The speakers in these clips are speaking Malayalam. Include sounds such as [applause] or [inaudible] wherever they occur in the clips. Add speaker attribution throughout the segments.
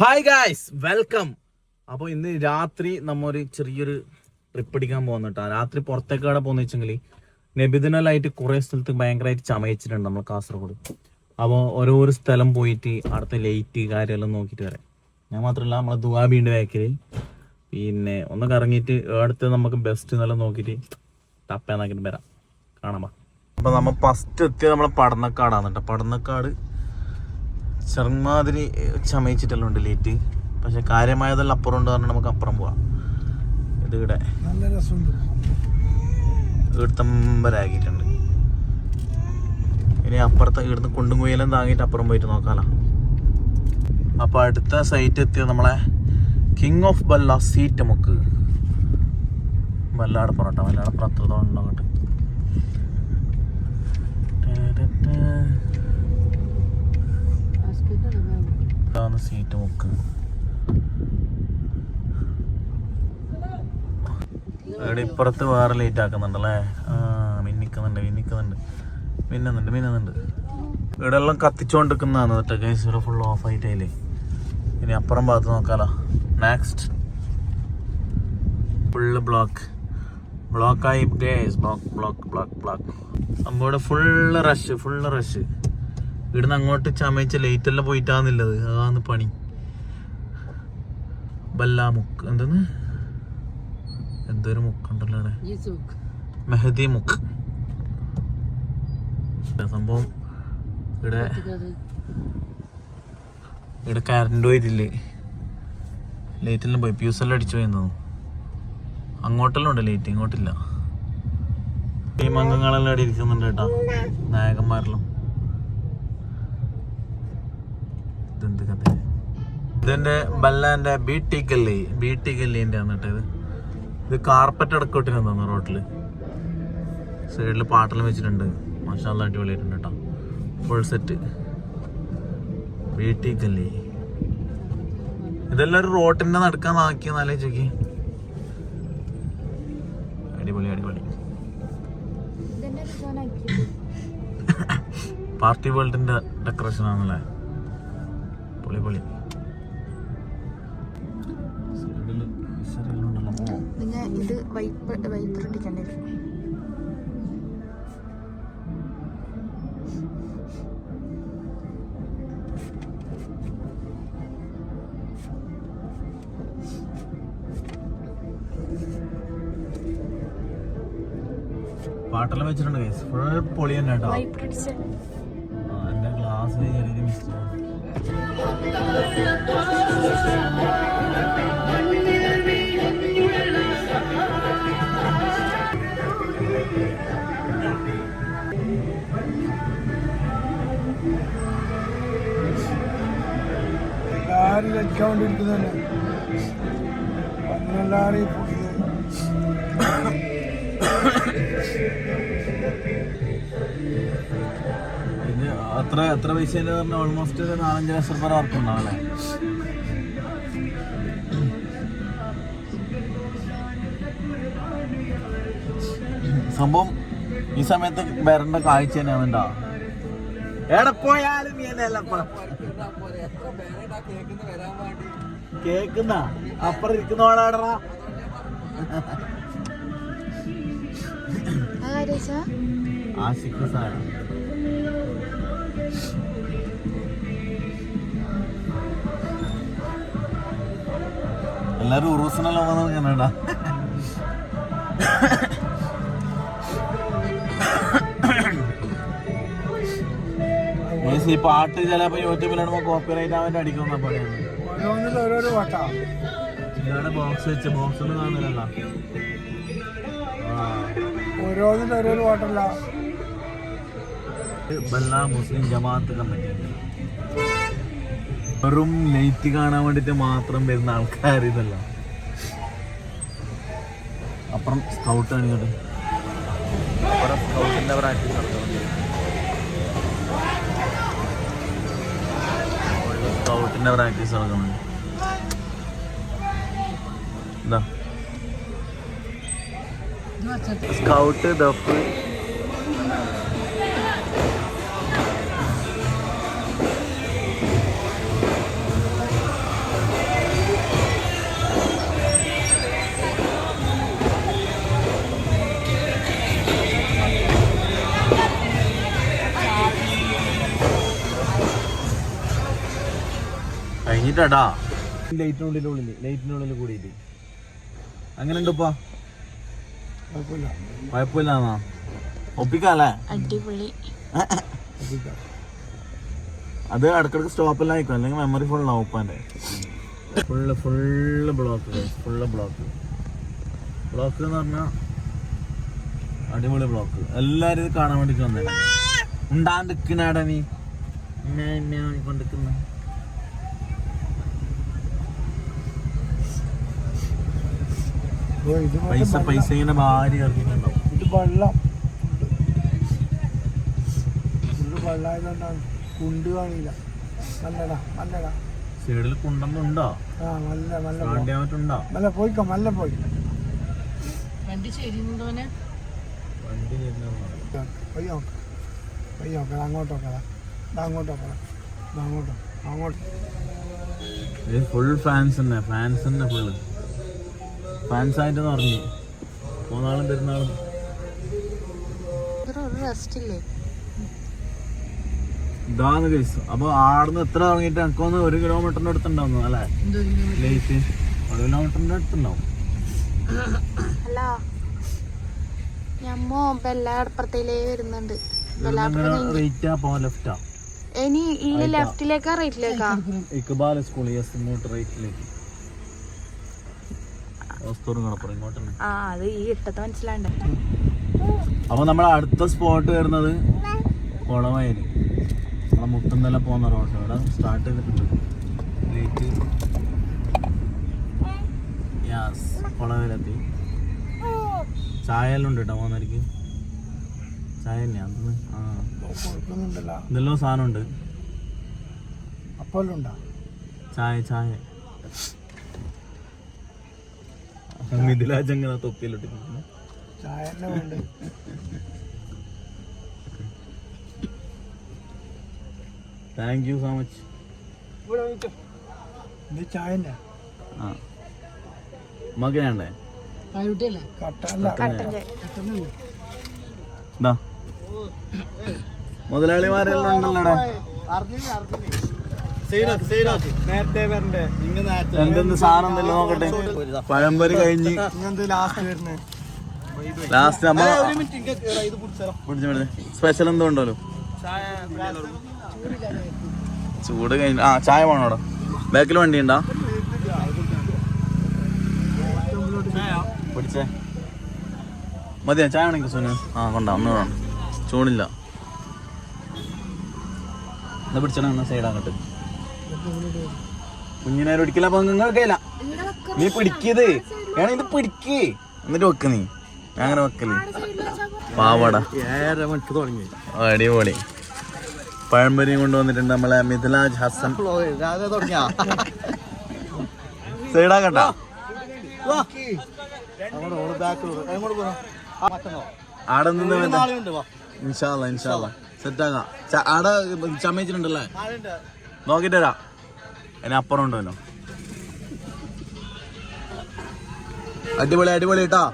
Speaker 1: ഹായ് ഗായ്സ് വെൽക്കം അപ്പോൾ ഇന്ന് രാത്രി നമ്മൊരു ചെറിയൊരു ട്രിപ്പ് അടിക്കാൻ പോകുന്ന കേട്ടോ. രാത്രി അവിടെ പോകുന്ന വെച്ചെങ്കിൽ നബിദിനലായിട്ട് കുറേ സ്ഥലത്ത് ഭയങ്കരമായിട്ട് ചമയിച്ചിട്ടുണ്ട് നമ്മൾ കാസർഗോഡ്. അപ്പോൾ ഓരോരോ സ്ഥലം പോയിട്ട് അവിടുത്തെ ലൈറ്റ് കാര്യമെല്ലാം നോക്കിയിട്ട് വരാം. ഞാൻ മാത്രമല്ല നമ്മളെ ദുവാബിന്റെ ബാക്കിൽ പിന്നെ ഒന്ന് കറങ്ങിയിട്ട് അടുത്ത് നമുക്ക് ബെസ്റ്റ് എന്നെല്ലാം നോക്കിയിട്ട് ടപ്പേന്നാക്കിയിട്ട് വരാം. കാണാം അപ്പോൾ നമ്മൾ ഫസ്റ്റ് എത്തിയത് നമ്മളെ പടന്നക്കാടാണ് കേട്ടോ. പടന്നക്കാട് ചെറുമാതിരി ചമയിച്ചിട്ടെല്ലാം ഉണ്ട് ലേറ്റ്. പക്ഷെ കാര്യമായതെല്ലാം അപ്പുറം ഉണ്ട് പറഞ്ഞാൽ നമുക്ക് അപ്പുറം പോവാം. ഇത് ഇവിടെ ഈർത്തമ്പരാക്കിയിട്ടുണ്ട് ഇനി അപ്പുറത്തെ ഇവിടുന്ന് കുണ്ടും കുയിലും താങ്ങിയിട്ട് അപ്പുറം പോയിട്ട് നോക്കാലോ. അപ്പൊ അടുത്ത സൈറ്റ് എത്തിയത് നമ്മളെ കിങ് ഓഫ് ബല്ല സീറ്റ് മുക്ക് വല്ലാട് പൊറോട്ട വല്ലാട് ഉണ്ടോ അങ്ങോട്ട്. ഇതാണ് സീറ്റ് മുക്ക് ഇവിടെ ഇപ്പുറത്ത് വേറെ ലേറ്റ് ആക്കുന്നുണ്ടല്ലേ? ആ മിന്നിക്കുന്നുണ്ട് മിന്നിക്കുന്നുണ്ട്. മിന്നുന്നുണ്ട് മിന്നുന്നുണ്ട്. ഇവിടെ എല്ലാം കത്തിച്ചോണ്ടിരിക്കുന്നതാണ് കേട്ടോ ഗൈസ് ഇവിടെ ഫുൾ ഓഫ് ആയിട്ടേ ഇനി അപ്പുറം ഭാഗത്ത് നോക്കാലോ. നെക്സ്റ്റ് ഫുള്ള് ബ്ലോക്ക് ബ്ലോക്കായി ഗേസ് ബ്ലോക്ക് ബ്ലോക്ക് ബ്ലോക്ക് ബ്ലോക്ക് നമ്മളിവിടെ ഫുള്ള് റഷ് ഫുള്ള് റഷ് ഇവിടുന്ന് അങ്ങോട്ട് ചമയിച്ച ലൈറ്റ് എല്ലാം പോയിട്ടാന്നില്ലത്. അതാണ് പണി. ബല്ലാമുക്ക് എന്തെന്ന് എന്തൊരു മുക്കുണ്ടല്ലോ അവിടെ. മെഹദി മുക്ക്. സംഭവം? ഇവിടെ ഇവിടെ കറണ്ട് പോയിട്ടില്ലേ? ലൈറ്റ് എല്ലാം പോയി. പ്യൂസ് എല്ലാം അടിച്ചു പോയി തോന്നുന്നു. അങ്ങോട്ടെല്ലാം ഉണ്ട് ലൈറ്റ് ഇങ്ങോട്ടില്ല. ടീം അംഗങ്ങളെല്ലാം അവിടെ ഇരിക്കുന്നുണ്ട് കേട്ടോ. നായകന്മാരെല്ലാം. ഇതെന്ത് കഥ? ഇതിന്റെ ബല്ലാന്റെ ബി ടി കല്ലി ബി ടി കല്ലിന്റെ ആണ് ഇത് കാർപ്പറ്റ് അടക്കോട്ടിന് തോന്നുന്നു റോട്ടിൽ. സൈഡിൽ പാട്ടെല്ലാം വെച്ചിട്ടുണ്ട്. മാഷാല്ല അടിപൊളിയായിട്ടുണ്ട് കേട്ടോ. ഫുൾ സെറ്റ് ബി ടി കല്ലി ഇതെല്ലാം ഒരു റോട്ടിന്റെ നടക്കാൻ നാക്കിയെന്നാലേ ചോക്കി അടിപൊളി അടിപൊളി. പാർട്ടി വേൾഡിന്റെ ഡെക്കറേഷൻ ആണല്ലേ പൊളി പൊളി.
Speaker 2: നിങ്ങൾ ഇത് വൈപ്പ് വൈപ്പർ ഇട്ടിക്കണ്ടേ
Speaker 1: പാട്ടെല്ലാം വെച്ചിട്ടുണ്ട് ഗൈസ് ഫുൾ പൊളി തന്നെ കേട്ടോ.
Speaker 3: ലഭിക്കാണ്ടിരിക്കുന്നതന്നെ എല്ലാവരും
Speaker 1: ഇത് അത്ര എത്ര പൈസ ഓൾമോസ്റ്റ് ഒരു നാലഞ്ച് ലക്ഷം രൂപ വർക്ക് ഉണ്ടാവും അല്ലേ? സംഭവം ഈ സമയത്ത് വരേണ്ട കാഴ്ച തന്നെയാണ് ഉണ്ടാ എവിടെ പോയാലും നീ തന്നെയല്ല കേക്കുന്ന അപ്പുറം ഇരിക്കുന്നോടാടറാ
Speaker 2: ആരാച്ചാ
Speaker 1: ആശിക്ക് സാർ എല്ലാരും ഉറൂസിനെല്ലാം വന്നത് കന്നഡ ഈ പാട്ട് ചിലപ്പോ യൂട്യൂബിലിടുമ്പോ കോപ്പിറൈറ്റ് ആവാൻ അടിക്കുന്ന പണിയാണ്.
Speaker 3: ഓരോന്നിൽ ഓരോരോ വട്ടാ
Speaker 1: ഇതാണ് ബോക്സ് വെച്ച് ബോക്സ് ഒന്നും കാണുന്നില്ല ആ.
Speaker 3: ഓരോന്നിൽ ഓരോരോ വട്ടല്ല
Speaker 1: ബല്ല മുസ്ലിം ജമാഅത്ത് കമ്മിറ്റി. വെറും നെയ്റ്റ് കാണാൻ വേണ്ടിട്ട് മാത്രം വരുന്ന ആൾക്കാർ ഇതല്ല. അപ്പുറം സ്കൗട്ട് ആണ് ഇങ്ങോട്ട്. അപ്പുറം സ്കൗട്ടിന്റെ പ്രാക്ടീസ് സ്കൗട്ടിന്റെ പ്രാക്ടീസ് നടക്കുന്നുണ്ട് എന്താ സ്കൗട്ട് ദഫ് കഴിഞ്ഞിട്ടാ ലൈറ്റിനുള്ളിൽ ഉള്ളിൽ ലൈറ്റിനുള്ളിൽ കൂടിയിട്ട്. അങ്ങനെ ഉണ്ടപ്പാ
Speaker 3: കുഴപ്പമില്ല.
Speaker 1: കുഴപ്പമില്ലാന്നാ? ഒപ്പിക്കാല്ലേ?
Speaker 2: അടിപൊളി.
Speaker 1: അത് ഇടക്കിടക്ക് സ്റ്റോപ്പെല്ലാം ആയിക്കോ അല്ലെങ്കിൽ മെമ്മറി ഫുൾ ആവും ഉപ്പാന്റെ full full block full block block എന്ന് പറഞ്ഞാ അടിപൊളി ബ്ലോക്ക് എല്ലാരും ഇത് കാണാൻ വേണ്ടിട്ട് വന്നേ. ഉണ്ടാണ്ടിക്കണാടാ നീ. കൊണ്ടിരിക്കുന്ന
Speaker 3: ഓ, ഇത് മറ്റേ
Speaker 1: പൈസ. പൈസ ഇങ്ങനെ ഭാര്യ ഇറങ്ങിയിട്ടുണ്ടാവും.
Speaker 3: ഇത് വെള്ളം. ഫുള്ള് വെള്ളമായതുകൊണ്ടാണ്. കുണ്ട് കാണില്ല. നല്ലടാ നല്ലടാ
Speaker 1: സൈഡിൽ കുണ്ടൊന്നുണ്ടോ
Speaker 3: ആ നല്ല നല്ല
Speaker 1: പറ്റുണ്ടോ
Speaker 3: നല്ല പോയിക്കോ നല്ല പോയി.
Speaker 2: വണ്ടി
Speaker 1: വണ്ടി
Speaker 3: നോക്കാം. നോക്കാം. അങ്ങോട്ട് നോക്കാം. അങ്ങോട്ട് അങ്ങോട്ട്
Speaker 1: ഇത് ഫുൾ ഫാൻസ് തന്നെ. ഫാൻസ് തന്നെ ഫുള്ള് ഫാൻസ് ആയിട്ട് പറഞ്ഞു. മൂന്നാളും പെരുന്നാളും. ഇതാണ് കേസ് അപ്പൊ ആടുന്ന് എത്ര ഇറങ്ങിയിട്ട് എനിക്കൊന്ന് ഒരു കിലോമീറ്ററിന്റെ അടുത്തുണ്ടാവുന്നു അല്ലേ? ലേറ്റ് ഒരു കിലോമീറ്ററിന്റെ അടുത്തുണ്ടാവും.
Speaker 2: അല്ല. ഞമ്മോ ബെല്ലാടപ്പുറത്തേലേ വരുന്നുണ്ട്.
Speaker 1: പോ ലെഫ്റ്റാ
Speaker 2: ഇനി ഈ ലെഫ്റ്റിലേക്കാ റൈറ്റിലേക്കാ
Speaker 1: ഇക്ബാൽ സ്കൂൾ യെസ് ഇങ്ങോട്ട് റൈറ്റിലേക്ക് വസ്തൂറും കടപ്പുറം ഇങ്ങോട്ട് തന്നെ
Speaker 2: ആ അത് ഈ ഇട്ടത്തെ മനസ്സിലാണ്ട്
Speaker 1: അപ്പൊ നമ്മൾ അടുത്ത സ്പോട്ട് വരുന്നത് കുളവയൽ നമ്മളെ മുട്ടുന്നല പോകുന്ന റോഡ് ഇവിടെ സ്റ്റാർട്ട് ചെയ്തിട്ടുണ്ട്. ലേറ്റ് യാസ് കുളവയിലെത്തി ചായ എല്ലാം ഉണ്ട് കേട്ടോ പോകുന്നവർക്ക്? ചായ തന്നെയാ അന്ന് ആ. ഇതെല്ലോ സാധനം ഉണ്ട്
Speaker 3: അപ്പോഴും ചായ
Speaker 1: ചായ. ചായ മിഥിലാജങ്ങനെ തൊപ്പിയിലിട്ടിരിക്കുന്നു.
Speaker 3: ചായ തന്നെ വേണ്ട
Speaker 1: താങ്ക് യു സോ മച്ച്
Speaker 3: ഇത് ചായ തന്നെ
Speaker 1: ആ മകനുണ്ടേ
Speaker 3: കട്ടല്ല
Speaker 2: കട്ടൻ ചായ.
Speaker 1: ഇതാ മുതലാളിമാരെല്ലാം ഉണ്ടല്ലോടെ.
Speaker 3: നേരത്തെ വരണ്ടേ?
Speaker 1: എന്തെന്ന് സാധനം എന്തെല്ലാം നോക്കട്ടെ? പഴംപൊരി കഴിഞ്ഞ്.
Speaker 3: ലാസ്റ്റ്
Speaker 1: നമ്മ സ്പെഷ്യൽ എന്തോ ഉണ്ടല്ലോ? ചൂട് കഴിഞ്ഞ ആ ചായ വേണോടാ ബാക്കിൽ വണ്ടി ഉണ്ടാ? പിടിച്ചേ മതിയാ? ചായ വേണമെങ്കിൽ സുനു. ആ കൊണ്ടാ ഒന്ന് വേണം. ചൂടില്ല. എന്നാ പിടിച്ചാണ് എന്നാ സൈഡാകട്ടെ കുഞ്ഞിനെ ഒരിക്കലും അപ്പൊ നിങ്ങൾക്കില്ല നീ പിടിക്കത് വേണം ഇത് പിടിക്ക്. എന്നിട്ട് വെക്ക് നീ. ഞാൻ അങ്ങനെ വെക്കൽ. പാവട.
Speaker 3: തുടങ്ങി.
Speaker 1: അടിപൊളി. പഴംപൊരിയും കൊണ്ടുവന്നിട്ടുണ്ട് നമ്മളെ മിഥിലാജ് ഹസൻ.
Speaker 3: സൈഡാ
Speaker 1: സൈഡാക്കട്ടാ [laughs] ആടെ നിന്ന് ഇൻഷാല്ല ഇൻഷാല്ല സെറ്റാക്കാം ആടെ ചമയിച്ചിട്ടുണ്ടല്ലേ നോക്കിട്ട് തരാ അതിന് അപ്പുറം ഉണ്ടല്ലോ അടിപൊളി അടിപൊളി കേട്ടാ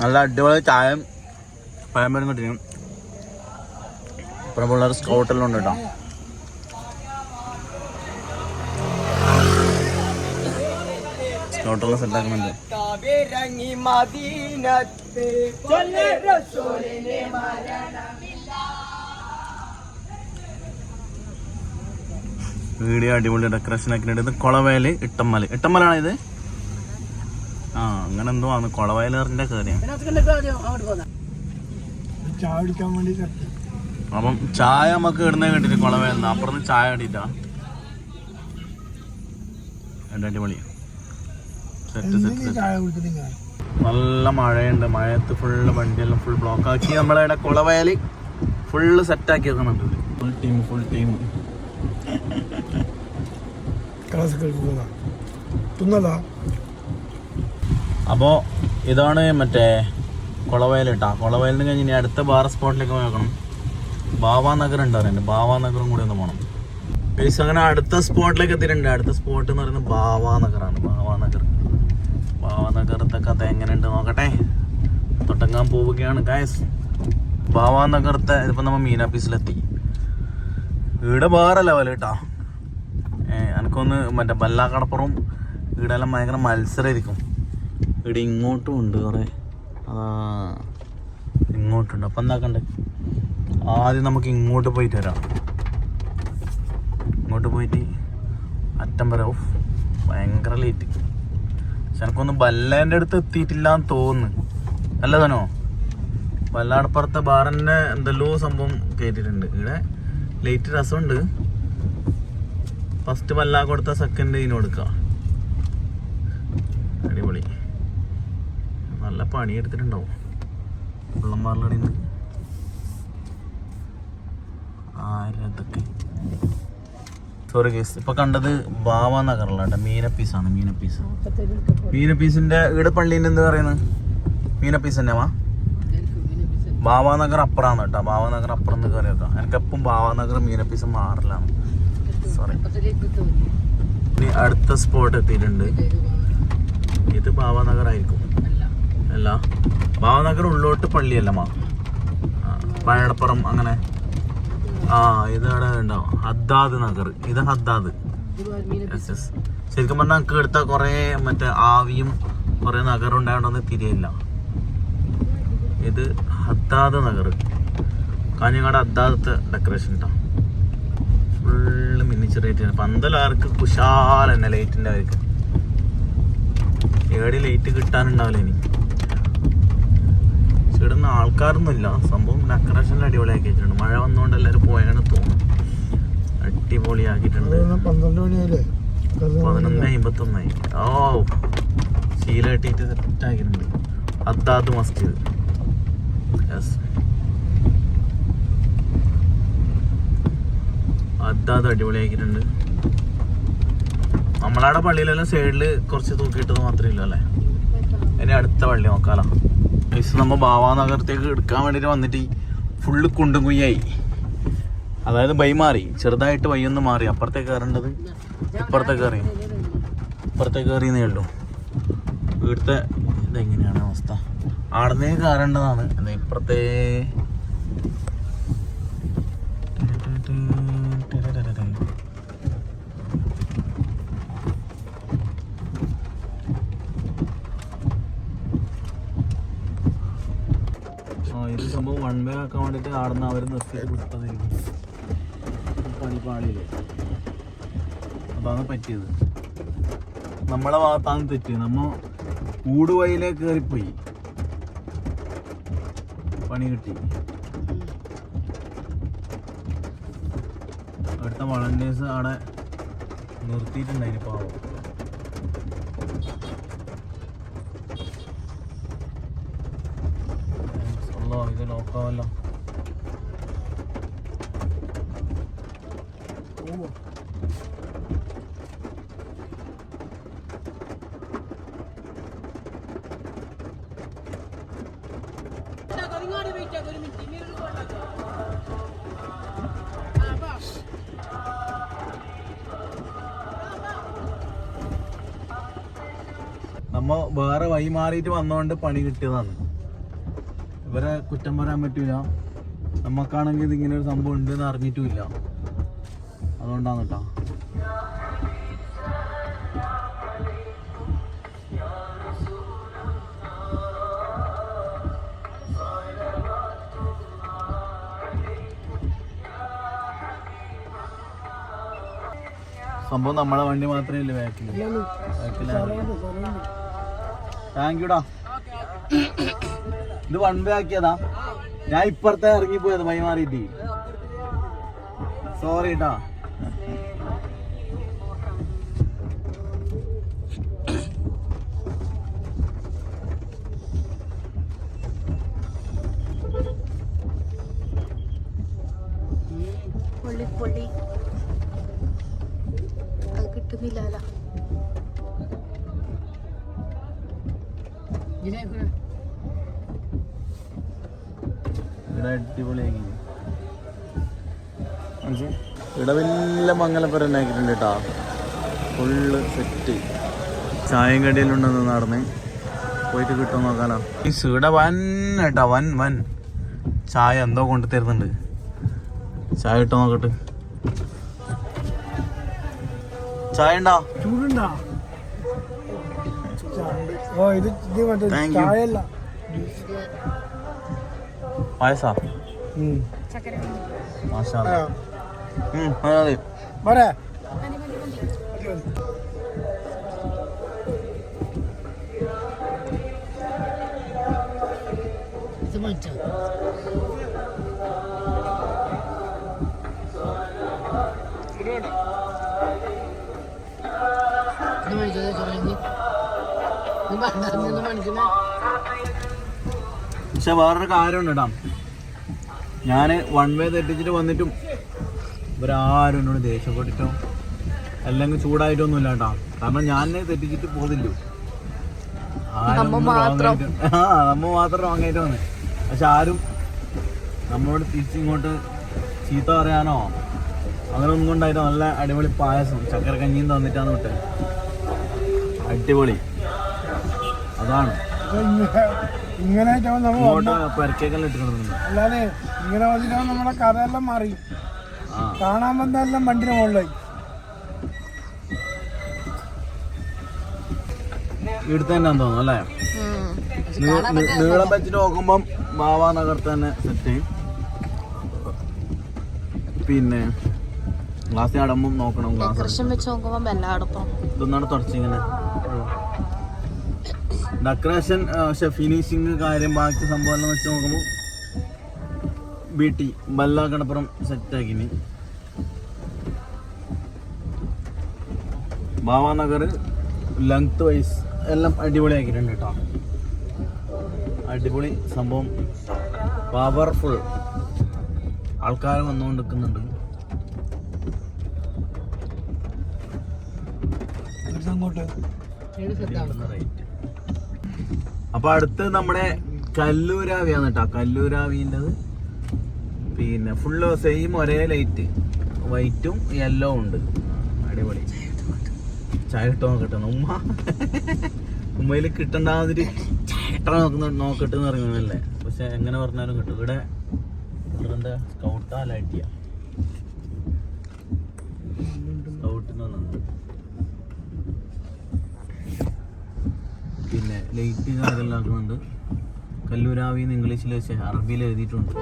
Speaker 1: നല്ല അടിപൊളി ചായം പഴമ്പരം കിട്ടിയും അപ്പുറം പിള്ളേർ സ്കൗട്ടെല്ലാം ഉണ്ട് കേട്ടോ സ്കൗട്ടെല്ലാം സെറ്റാക്കുന്നുണ്ട് വീഡിയോ അടിപൊളി ഡെക്കറേഷൻ ഒക്കെ ഇത് കുളവയൽ ഇട്ടമ്മൽ. ഇട്ടമ്മലാണ് ഇത്? ആ അങ്ങനെ എന്തോ ആണ്. കുളവയൽ പറഞ്ഞ
Speaker 3: കത്തി
Speaker 1: അപ്പം ചായ നമുക്ക് ഇടുന്ന കേട്ടിട്ട് കുളവയൽ അപ്പുറത്ത് ചായ എന്റെ അടിപൊളി. Set set set. നല്ല മഴയുണ്ട്. മഴയത്ത് ഫുള്ള് വണ്ടിയെല്ലാം ഫുൾ ബ്ലോക്ക് ആക്കി. നമ്മളെ കുളവയൽ ഫുള്ള് സെറ്റ് ആക്കി വെക്കുന്നുണ്ട് full team full team
Speaker 3: class പോകാം തിന്നതാ
Speaker 1: അപ്പോൾ ഇതാണ് മറ്റേ കുളവയൽ കേട്ടോ കുളവയലിന് കഴിഞ്ഞ് ഇനി അടുത്ത ബാർ സ്പോട്ടിലേക്ക് നോക്കണം. ബാവാ നഗർ ഉണ്ട് പറയുന്നത്. ബാവാ നഗറും കൂടി ഒന്ന് പോകണം ബേസ് അങ്ങനെ അടുത്ത സ്പോട്ടിലേക്ക് എത്തിയിട്ടുണ്ട്. അടുത്ത സ്പോട്ട് എന്ന് പറയുന്നത് ബാവാ നഗറാണ്. ബാവാ നഗർ. ബാവാ നഗറത്തെ കഥ എങ്ങനെയുണ്ട് നോക്കട്ടെ. തൊട്ടങ്ങാൻ പോവുകയാണ് ഗായസ് ബാവാ നഗറത്തെ ഇതിപ്പോൾ നമ്മൾ മീനാ പീസിലെത്തി. ഇവിടെ വേറെ ലെവൽ കേട്ടാ എനിക്കൊന്ന് മറ്റേ ബല്ലാക്കടപ്പുറം ഇവിടെയെല്ലാം ഭയങ്കര മത്സരമായിരിക്കും ഇവിടെ ഇങ്ങോട്ടും ഉണ്ട് കുറെ. അതാ. ഇങ്ങോട്ടുണ്ട്. അപ്പം എന്താക്കണ്ടേ? ആദ്യം നമുക്ക് ഇങ്ങോട്ട് പോയിട്ട് വരാം. ഇങ്ങോട്ട് പോയിട്ട് അറ്റം വരെ. ഓഫ് ഭയങ്കര ലേറ്റ് പക്ഷെ എനിക്കൊന്ന് ബല്ലേന്റെ അടുത്ത് എത്തിയിട്ടില്ല എന്ന് തോന്നുന്നു അല്ലതാനോ ബല്ലാടപ്പുറത്തെ ബാറിന്റെ എന്തെല്ലോ സംഭവം കേട്ടിട്ടുണ്ട്. ഇവിടെ ലേറ്റ് രസമുണ്ട്. ഫസ്റ്റ് ബല്ല കൊടുത്ത സെക്കൻഡ് ഇതിന് കൊടുക്കുക അടിപൊളി. നല്ല പണി എടുത്തിട്ടുണ്ടാവും. പുള്ളന്മാരുടെ ആരതൊക്കെ സോറി കേസ് ഇപ്പൊ കണ്ടത് ബാവ നഗറിലാണ് മീന പീസാണ് മീന പീസ് മീന പീസിന്റെ ഈട് പള്ളീന്റെ എന്ത് പറയുന്നത് മീന പീസ് തന്നെ വാ. ബാവാനഗർ അപ്പുറമാണ് കേട്ടോ. ബാവാനഗർ അപ്പുറം എന്ന് കയറി വെക്കാം എനിക്കെപ്പം ബാവാനഗർ മീന പീസ് മാറില്ലാണ് സോറി ഇനി അടുത്ത സ്പോട്ട് എത്തിയിട്ടുണ്ട്. ഇത് ഭാവനഗർ ആയിരിക്കും അല്ല. ഭാവനഗർ ഉള്ളോട്ട് പള്ളിയല്ല മാ. പഴയപ്പുറം അങ്ങനെ. ആ ഇത് അവിടെ ഉണ്ടാവും ഹദ്ദാദ് നഗർ. ഇത് ഹദ്ദാദ്. ശരിക്കും പറഞ്ഞാൽ നമുക്ക് എടുത്ത കുറേ മറ്റേ ആവിയും കുറേ നഗരം ഉണ്ടായതുകൊണ്ടൊന്നും തിരിയില്ല ഇത് ഹദ്ദാദ് നഗർ. കാഞ്ഞങ്ങാട് ഹദ്ദാദത്തെ ഡെക്കറേഷൻ കേട്ടോ മിനിച്ചറായിട്ട് പന്തലാർക്ക് കുശാൽ തന്നെ ലൈറ്റിന്റെ അവർക്ക് ഏടി ലൈറ്റ് കിട്ടാനുണ്ടാവില്ല ഇനി. ചേടുന്ന ആൾക്കാരൊന്നുമില്ല. സംഭവം ഡെക്കറേഷനിൽ അടിപൊളിയാക്കി വെച്ചിട്ടുണ്ട്. മഴ വന്നുകൊണ്ട് എല്ലാവരും പോയാണ് തോന്നുന്നു. അടിപൊളിയാക്കിയിട്ടുണ്ട്. പതിനൊന്ന് അമ്പത്തൊന്നായി ഓ ശീല കെട്ടിട്ട് സെറ്റ് ആക്കിയിട്ടുണ്ട്. അദ്ദാദ് മസ്ജിദ്. യെസ് അദ്ദാദ് അടിപൊളിയാക്കിയിട്ടുണ്ട്. നമ്മളവിടെ പള്ളിയിലെല്ലാം സൈഡിൽ കുറച്ച് തൂക്കിയിട്ടത് മാത്രമേ ഇല്ല അല്ലേ? ഇനി അടുത്ത പള്ളി നോക്കാലോ. മിസ് നമ്മ ഭാവാനഗരത്തേക്ക് എടുക്കാൻ വേണ്ടിയിട്ട് വന്നിട്ട് ഫുള്ള് കുണ്ടും കുയ്യായി അതായത് ബൈ മാറി. ചെറുതായിട്ട് ബൈ ഒന്ന് മാറി. അപ്പുറത്തേക്ക് കയറേണ്ടത് ഇപ്പുറത്തേക്ക് കയറി. ഇപ്പുറത്തേക്ക് കയറിയെന്നേ ഉള്ളൂ. ഇവിടുത്തെ ഇതെങ്ങനെയാണ് അവസ്ഥ? ആടുന്നേ കയറേണ്ടതാണ്. ഇപ്പുറത്തെ ആക്കാൻ വേണ്ടിയിട്ട് ആടുന്ന അവർ നിർത്തിയിട്ട് വിട്ടതായിരിക്കും പണി അതാണ് പറ്റിയത്. നമ്മളെ ഭാഗത്താണ് തെറ്റിയത്. നമ്മ ഊടുവയിലേക്ക് കയറിപ്പോയി പണി കിട്ടി. അടുത്ത വളണ്ടേഴ്സ് അവിടെ നിർത്തിയിട്ടുണ്ടായിരുന്നു പാവം അല്ലോ നോക്കാമല്ലോ നമ്മ വേറെ വഴി മാറിയിട്ട് വന്നോണ്ട് പണി കിട്ടിയതാണ്. ഇവരെ കുറ്റം പറയാൻ പറ്റൂല. നമുക്കാണെങ്കിൽ ഇങ്ങനെ ഒരു സംഭവം ഉണ്ട് എന്ന് അറിഞ്ഞിട്ടുമില്ല. അതുകൊണ്ടാണ് കേട്ടോ. സംഭവം നമ്മളെ വണ്ടി മാത്രമേ ഇല്ല ബാക്കിൽ താങ്ക് യുടാ ഇത് വൺ വേ ആക്കിയതാ. ഞാൻ ഇപ്പുറത്തെ ഇറങ്ങിപ്പോയത് വഴി മാറിയിട്ട്. സോറി ട്ടാ.
Speaker 2: പൊള്ളി പൊള്ളി. അത് കിട്ടുന്നില്ലല്ലോ.
Speaker 1: ഇവിടെ അടിപൊളിയാക്കി ഇവിടെ വലിയ മംഗലപ്പുര ആക്കിയിട്ടുണ്ട് കേട്ടാ. Full set. ചായയും കടിയിലുണ്ടെന്ന് നടന്ന് പോയിട്ട് കിട്ടും നോക്കാലോ. ഈ ഇവിടെ വൻ കേട്ടാ വൻ വൻ. ചായ എന്തോ കൊണ്ടു തരുന്നുണ്ട്. ചായ കിട്ടോ നോക്കട്ടെ. ചായ ഉണ്ടോ?
Speaker 3: ചൂടുണ്ടോ? ഓ ഇത് ഇത്
Speaker 1: പായസാ? മതി.
Speaker 3: പോരെ.
Speaker 1: പക്ഷെ വേറൊരു കാര്യമുണ്ട് കേട്ടോ ഞാൻ വൺ വേ തെറ്റിച്ചിട്ട് വന്നിട്ടും ഇവരാരും എന്നോട് ദേഷ്യപ്പെട്ടിട്ടോ അല്ലെങ്കിൽ ചൂടായിട്ടൊന്നുമില്ല കേട്ടോ. കാരണം ഞാൻ തെറ്റിച്ചിട്ട് പോകുന്നില്ല ആ നമ്മ മാത്രം ആയിട്ട് വന്നേ. പക്ഷെ ആരും നമ്മളോട് തിരിച്ചിങ്ങോട്ട് ചീത്ത പറയാനോ അങ്ങനെ ഒന്നും കൊണ്ടായിട്ട് നല്ല അടിപൊളി പായസം ചക്കര കഞ്ഞിയും തന്നിട്ടാണ് വിട്ടത് അടിപൊളി. അതാണ്.
Speaker 3: ഇങ്ങനെ ആയിട്ടാവും നമ്മൾ അല്ലാതെ ഇങ്ങനെ വന്നിട്ട് നമ്മളെ കഥയെല്ലാം മാറി. കാണാൻ വന്നെല്ലാം വണ്ടിന് മുകളിലായി.
Speaker 1: ഇവിടുത്തെ തന്നെ തോന്നുന്നു അല്ലേ? നീളം വെച്ചിട്ട് നോക്കുമ്പം ബാബ നഗരത്ത് തന്നെ സെറ്റ് പിന്നെ ഗ്ലാസ് അടമ്പും നോക്കണം ഗ്ലാസ്
Speaker 2: വെച്ച് നോക്കുമ്പോ ബെല്ലാടപ്പം
Speaker 1: ഇതൊന്നാണ് തുടച്ചിങ്ങനെ. ഡെക്കറേഷൻ പക്ഷെ ഫിനിഷിങ് കാര്യം ബാക്കി സംഭവം എല്ലാം വെച്ച് നോക്കുമ്പോൾ ബീട്ടി ബല്ല കടപ്പുറം സെറ്റ് ആക്കിന് ഭാവാനഗർ ലെങ്ത് വൈസ് എല്ലാം അടിപൊളിയാക്കിയിട്ടുണ്ട് കേട്ടോ. അടിപൊളി സംഭവം. പവർഫുൾ ആൾക്കാർ വന്നുകൊണ്ട് നിൽക്കുന്നുണ്ട്
Speaker 3: അങ്ങോട്ട്.
Speaker 1: അപ്പൊ അടുത്ത് നമ്മുടെ കല്ലൂരാവിയാണ് കേട്ടോ കല്ലൂരാവിന്റെത് പിന്നെ ഫുള്ള് സെയിം ഒരേ ലൈറ്റ് വൈറ്റും യെല്ലോ ഉണ്ട്. അടിപൊളി. ചായ ഇട്ടോ നോക്കട്ടെ. ഉമ്മ. ഉമ്മയിൽ കിട്ടണ്ടാതിരി ചായ ഇട്ടോ നോക്കുന്ന നോക്കട്ടെ എന്ന് പറയുന്നതല്ലേ പക്ഷെ എങ്ങനെ പറഞ്ഞാലും കിട്ടും. ഇവിടെ ഇവിടെ സ്കൗട്ടാ ലൈറ്റിയാ സ്കൗട്ടിന് വന്നത് പിന്നെ ലൈറ്റ് കാര്യമെല്ലാം ആക്കുന്നുണ്ട് കല്ലൂരാവി എന്ന് ഇംഗ്ലീഷിൽ വെച്ച് അറബിയിൽ എഴുതിയിട്ടുണ്ട്.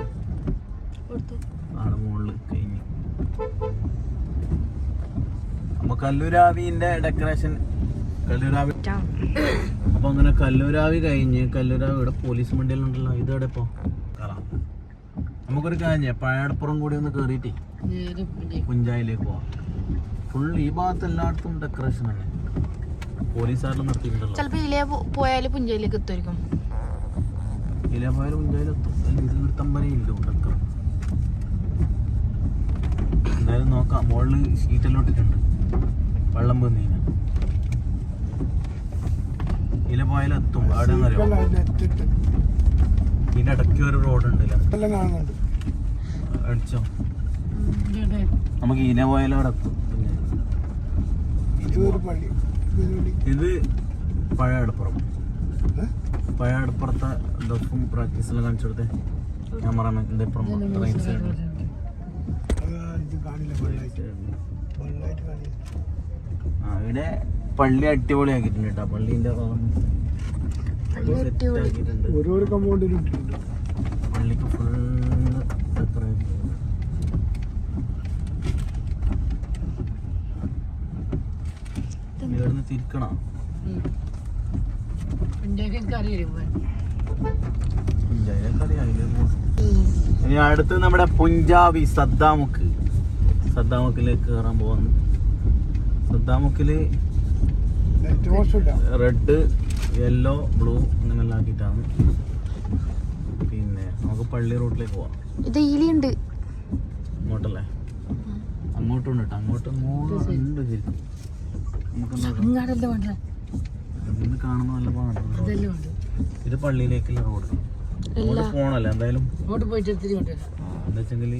Speaker 1: ആണ് മുകളിൽ കഴിഞ്ഞ്. അപ്പൊ കല്ലൂരാവിന്റെ ഡെക്കറേഷൻ കല്ലൂരാവി അപ്പൊ അങ്ങനെ കല്ലൂരാവി കഴിഞ്ഞ് കല്ലൂരാവി ഇവിടെ പോലീസ് മണ്ടിയിലുണ്ടല്ലോ ഇത് എവിടെ ഇപ്പൊ? നമുക്കൊരു കാര്യം പഴയടപ്പുറം കൂടി ഒന്ന് കയറിയിട്ടേ കുഞ്ചായിലേക്ക് പോവാം. ഫുൾ ഈ ഭാഗത്ത് എല്ലായിടത്തും ഡെക്കറേഷൻ തന്നെ. പോലീസുകാരെല്ലാം നിർത്തിയിട്ടുണ്ടല്ലോ.
Speaker 2: ചെലപ്പോ ഇതിലേ പോ- പുഞ്ചയിലേക്ക് എത്തുമായിരിക്കും.
Speaker 1: ഇതിലെ പോയാലും കുഞ്ചായിലെത്തും അതിൽ ഇത് തമ്പനയില്ല ഡെക്കർ എന്തായാലും നോക്കാം. മുകളിൽ ഷീറ്റെല്ലാം ഇട്ടിട്ടുണ്ട്. വെള്ളം വന്നീന ഇതിലെ പോയാലും എത്തും. അവിടെ അറിയാം.
Speaker 3: എത്തിട്ട്
Speaker 1: ഇടയ്ക്ക് ഒരു റോഡ് ഉണ്ടല്ലോ
Speaker 3: എല്ലാം
Speaker 1: അടിച്ചോ? നമുക്ക് ഇതിലെ പോയാലും അവിടെ എത്തും. പിന്നെ
Speaker 3: ഇത്
Speaker 1: പഴയടപ്പുറം.
Speaker 3: പഴയടപ്പുറത്തെ
Speaker 1: പ്രാക്ടീസ് എല്ലാം ദഫും പ്രാക്ടീസെല്ലാം കാണിച്ചു കൊടുത്തേ ഇപ്പുറം റൈറ്റ്
Speaker 3: വെള്ളമായിട്ട് വെള്ളമായിട്ട് കാണില്ല
Speaker 1: ആ ഇവിടെ പള്ളി അടിപൊളിയാക്കിയിട്ടുണ്ട് കേട്ടോ. പള്ളീന്റെ
Speaker 2: പള്ളി അടിപൊളി.
Speaker 1: ആക്കിയിട്ടുണ്ട്.
Speaker 3: ഓരോരോ കമ്പൗണ്ടിലും ഇട്ടിട്ടുണ്ട്.
Speaker 1: പള്ളിക്ക് ഫുള്ള് ഇവിടുന്ന് തിരിക്കണോ ഇനി അടുത്ത് നമ്മുടെ പുഞ്ചാബി സദ്ദാമുക്ക്. സദ്ദാമുക്കിലേക്ക് കയറാൻ പോകുന്നു
Speaker 3: സദ്ദാമുക്കിൽ
Speaker 1: റെഡ് യെല്ലോ ബ്ലൂ അങ്ങനെല്ലാം ആക്കിയിട്ടാണ്. പിന്നെ നമുക്ക് പള്ളി റൂട്ടിലേക്ക് പോവാം.
Speaker 2: ഇത് ഈലിയുണ്ട്
Speaker 1: അങ്ങോട്ടല്ലേ? അങ്ങോട്ടും ഉണ്ട് കേട്ടോ അങ്ങോട്ട് ഉണ്ട് ശരിക്കും. കാണുന്ന നല്ല പാടാണ് ഇത് പള്ളിയിലേക്കുള്ള റോഡ്. അങ്ങോട്ട് പോകണല്ലേ എന്തായാലും?
Speaker 3: അങ്ങോട്ട് പോയിട്ട്
Speaker 1: എന്താ വെച്ചെങ്കിൽ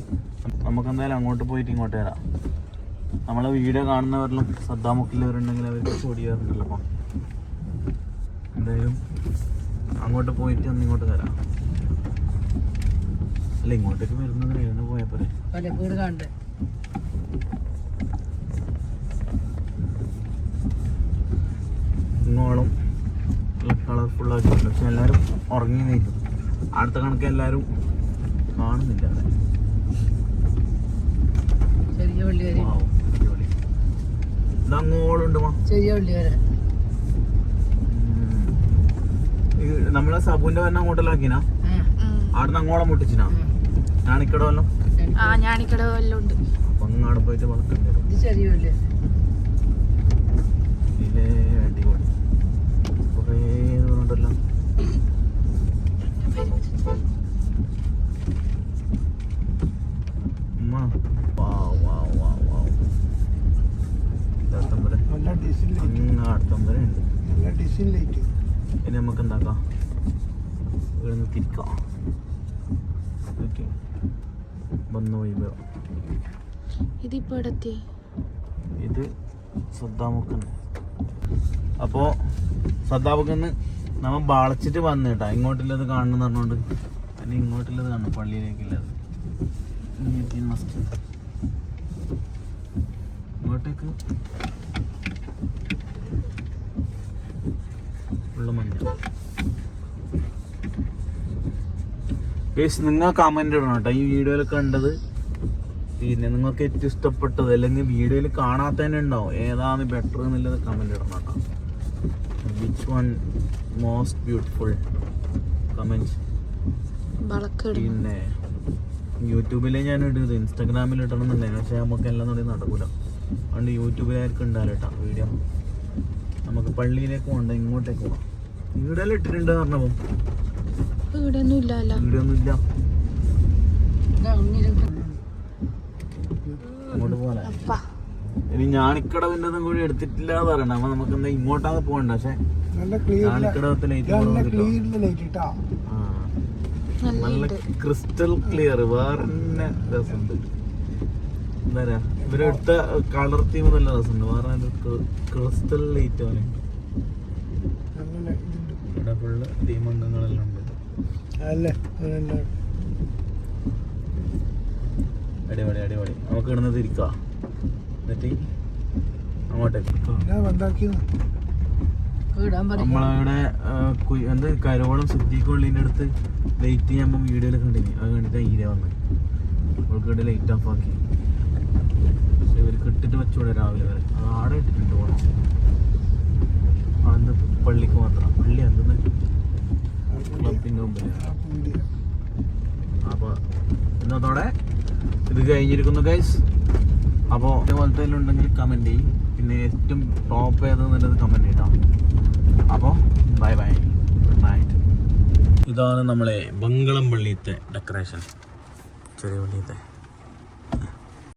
Speaker 1: നമുക്ക് എന്തായാലും അങ്ങോട്ട് പോയിട്ട് ഇങ്ങോട്ട് വരാം. നമ്മളെ വീഡിയോ കാണുന്നവരിലും ശ്രദ്ധാമുക്കില്ലവരുണ്ടെങ്കിൽ അവർക്ക് ചോടിയാറുണ്ടല്ലോ അപ്പം. എന്തായാലും അങ്ങോട്ട് പോയിട്ട് ഒന്ന് ഇങ്ങോട്ട് വരാം. അല്ല ഇങ്ങോട്ടേക്ക് വരുന്നതിന് എവിടെ കളർഫുൾ ആക്കിയിട്ടുണ്ട്. പക്ഷെ എല്ലാവരും ഉറങ്ങി നീക്കും അടുത്ത കണക്ക് എല്ലാവരും കാണുന്നില്ല. അവിടെ
Speaker 4: ചെറിയ വള്ളി വരെ
Speaker 1: Wow, അടിപൊളി. മാ.
Speaker 4: ചെറിയ വള്ളി വരെ
Speaker 1: ഉം. നമ്മളെ സബുന്റെ വരണ അങ്ങോട്ടല്ലാക്കിനാ?
Speaker 2: ഉം.
Speaker 1: അങ്ങോളം മുട്ടിച്ചിനാ? ഞാണിക്കടവല്ലോ
Speaker 2: ആ ഞാണിക്കടവല്ല ഉണ്ട്.
Speaker 1: അപ്പൊ അങ്ങാട് പോയിട്ട് വളർത്തേണ്ടി വരും.
Speaker 4: ചെറിയ വള്ളി വരെ
Speaker 1: ഇതിലെ അടിപൊളി കുറേ ദൂരമുണ്ടല്ലോ ഉമ്മ. Wow, wow, wow, wow. ഇതട്ടം വരെ
Speaker 3: നല്ല ഡിസിൻ ലൈറ്റ്
Speaker 1: അങ്ങാടത്തം വരെ ഉണ്ട്
Speaker 3: നല്ല ഡിസിൻ ലൈറ്റ്
Speaker 1: ഇനി നമുക്ക് എന്താക്കാം? ഇവിടെ നിന്ന് തിരിക്കാം. ഓക്കെ വന്നു പോയി ഇവ.
Speaker 2: ഇതിപ്പോ ഇടത്തി
Speaker 1: ഇത് സദ്ദാമുക്കന്ന് അപ്പോ സദ്ദാമുക്കന്ന് നമ്മ ബാളിച്ചിട്ട് വന്നു കേട്ടോ. ഇങ്ങോട്ടില്ലത് കാണണം പറഞ്ഞോണ്ട്. അല്ലെങ്കിൽ ഇങ്ങോട്ടില്ലത് കാണണം. പള്ളിയിലേക്കുള്ളത് ഇനി മസ്റ്റ് ഇങ്ങോട്ടേക്ക്. നിങ്ങൾ കമന്റ് ഇടണം കേട്ടോ. ഈ വീഡിയോയിൽ കണ്ടത് പിന്നെ നിങ്ങൾക്ക് ഏറ്റവും ഇഷ്ടപ്പെട്ടത് അല്ലെങ്കിൽ വീഡിയോയിൽ കാണാത്തതന്നെ ഉണ്ടാവും. ഏതാണ് ബെറ്റർ എന്നുള്ളത് കമന്റ് ഇടണം കേട്ടോ. Which one most beautiful comments.
Speaker 2: വളക്കിടും.
Speaker 1: പിന്നെ യൂട്യൂബിലെ ഞാൻ ഇടുന്നത് ഇൻസ്റ്റാഗ്രാമിൽ ഇടണമെന്നുണ്ടായിരുന്നു പക്ഷെ നമുക്ക് എല്ലാം കൂടി നടക്കൂല. അതുകൊണ്ട് യൂട്യൂബിലായിരിക്കും ഉണ്ടാവില്ല വീഡിയോ. നമുക്ക് പള്ളിയിലേക്ക് പോകണ്ട ഇങ്ങോട്ടേക്ക് പോകാം വീടെല്ലാം ഇട്ടിട്ടുണ്ട് പറഞ്ഞപ്പോ.
Speaker 2: ഇവിടെ ഒന്നും
Speaker 1: ഒന്നും ഇല്ല
Speaker 4: ഉണ്ണിയിലൊക്കെ
Speaker 1: അങ്ങോട്ട് പോലെ ഇനി ഞാണിക്കടവിന്റെ കൂടി എടുത്തിട്ടില്ല പറയണ്ട അപ്പൊ നമുക്ക് എന്താ ഇങ്ങോട്ടാണ് പോകണ്ട. പക്ഷെ
Speaker 3: നല്ല ക്ലിയർ
Speaker 1: ലൈറ്റ്
Speaker 3: നല്ല ക്ലിയർ ലൈറ്റ് ഇട്ടാ.
Speaker 2: നല്ല
Speaker 1: ക്രിസ്റ്റൽ ക്ലിയർ വേറെ തന്നെ രസമുണ്ട്. എന്താ പറയാ? ഇവരെടുത്ത കളർ തീം നല്ല രസമുണ്ട്. വേറെ ക്രിസ്റ്റൽ ലൈറ്റ്
Speaker 3: ആണ്
Speaker 1: ഇവിടെ ഫുള്ള് ടീം അംഗങ്ങളെല്ലാം ഉണ്ട്.
Speaker 3: അല്ലേ?
Speaker 1: അടിപൊളി അടിപൊളി. നമുക്ക് ഇടുന്നത് തിരിക്കാം. എന്നിട്ട് അങ്ങോട്ടേക്ക്
Speaker 3: ഞാൻ വന്നാക്കിയത്
Speaker 4: ഇടാൻ പറയും
Speaker 1: നമ്മളവിടെ എന്താ കരോളം സിദ്ധിക്കുള്ളിന്റെ അടുത്ത് ലൈറ്റ് ചെയ്യുമ്പോൾ വീഡിയോയിൽ കണ്ടിനി അത് കണ്ടിട്ട് ഈര വന്ന്. അവൾക്ക് ഇവിടെ ലൈറ്റ് ഓഫ് ആക്കി. പക്ഷെ ഇവർക്ക് ഇട്ടിട്ട് വെച്ചൂടെ രാവിലെ വരെ. അത് ആടെ ഇട്ടിട്ടുണ്ട് കുറച്ച് അന്ന് പള്ളിക്ക് മാത്രം. പള്ളി എന്തെന്ന്? ക്ലബിന്റെ മുമ്പിൽ അപ്പോൾ ഇന്നത്തോടെ ഇത് കഴിഞ്ഞിരിക്കുന്നു ഗൈസ് അപ്പോൾ ഇതുപോലത്തെ ഉണ്ടെങ്കിൽ കമന്റ് ചെയ്യും. പിന്നെ ഏറ്റവും ടോപ്പ് ഏതെന്നുള്ളത് കമന്റ് ചെയ്താൽ അപ്പോൾ ബൈ ബൈ ഗുഡ് നൈറ്റ് ഇതാണ് നമ്മളെ ബംഗളം പള്ളിയിലത്തെ ഡെക്കറേഷൻ ചെറിയ പള്ളിയത്തെ